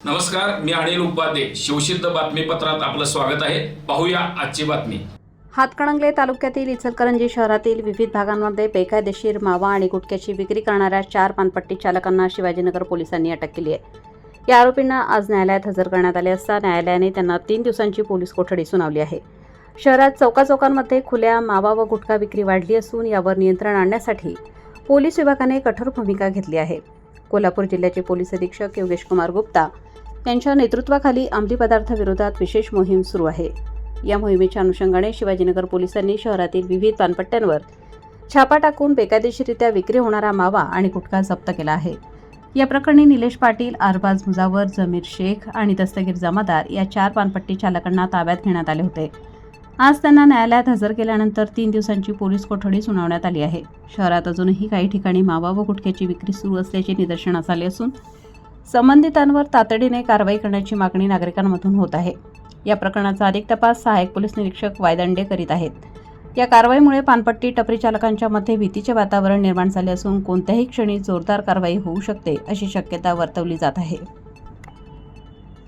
नमस्कार मी अनिल उपाध्ये. शिवसिद्ध बातमीपत्रात आपलं स्वागत आहे. पाहूया आजची बातमी. हातकणंगले तालुक्यातील इचलकरंजी शहरातील विविध भागांमध्ये बेकायदेशीर मावा आणि गुटख्याची विक्री करणाऱ्या चार पानपट्टी चालकांना शिवाजीनगर पोलिसांनी अटक केली आहे. या आरोपींना आज न्यायालयात हजर करण्यात आले असता न्यायालयाने त्यांना तीन दिवसांची पोलीस कोठडी सुनावली आहे. शहरात चौकाचौकांमध्ये खुल्या मावा व गुटखा विक्री वाढली असून यावर नियंत्रण आणण्यासाठी पोलीस विभागाने कठोर भूमिका घेतली आहे. कोल्हापूर जिल्ह्याचे पोलीस अधीक्षक योगेश कुमार गुप्ता यांच्या नेतृत्वाखाली अंमली पदार्थाविरोधात विशेष मोहीम सुरू आहे. या मोहिमेच्या अनुषंगाने शिवाजीनगर पोलिसांनी शहरातील विविध पानपट्ट्यांवर छापा टाकून बेकायदेशीरित्या विक्री होणारा मावा आणि गुटखा जप्त केला आहे. या प्रकरणी निलेश पाटील अरबाज मुजावर जमीर शेख आणि दस्तगीर जमादार या चार पानपट्टी चालकांना ताब्यात घेण्यात आले होते. आज त्यांना न्यायालयात हजर केल्यानंतर तीन दिवसांची पोलीस कोठडी सुनावण्यात आली आहे. शहरात अजूनही काही ठिकाणी मावा व गुटख्याची विक्री सुरू असल्याचे निदर्शनास आले असून संबंधितांवर तातडीने कारवाई करण्याची मागणी नागरिकांमधून होत आहे. या प्रकरणाचा अधिक तपास सहाय्यक पोलीस निरीक्षक वायदंडे करीत आहेत. या कारवाईमुळे पानपट्टी टपरी चालकांच्या मध्ये भीतीचे वातावरण निर्माण झाले असून कोणत्याही क्षणी जोरदार कारवाई होऊ शकते अशी शक्यता वर्तवली जात आहे.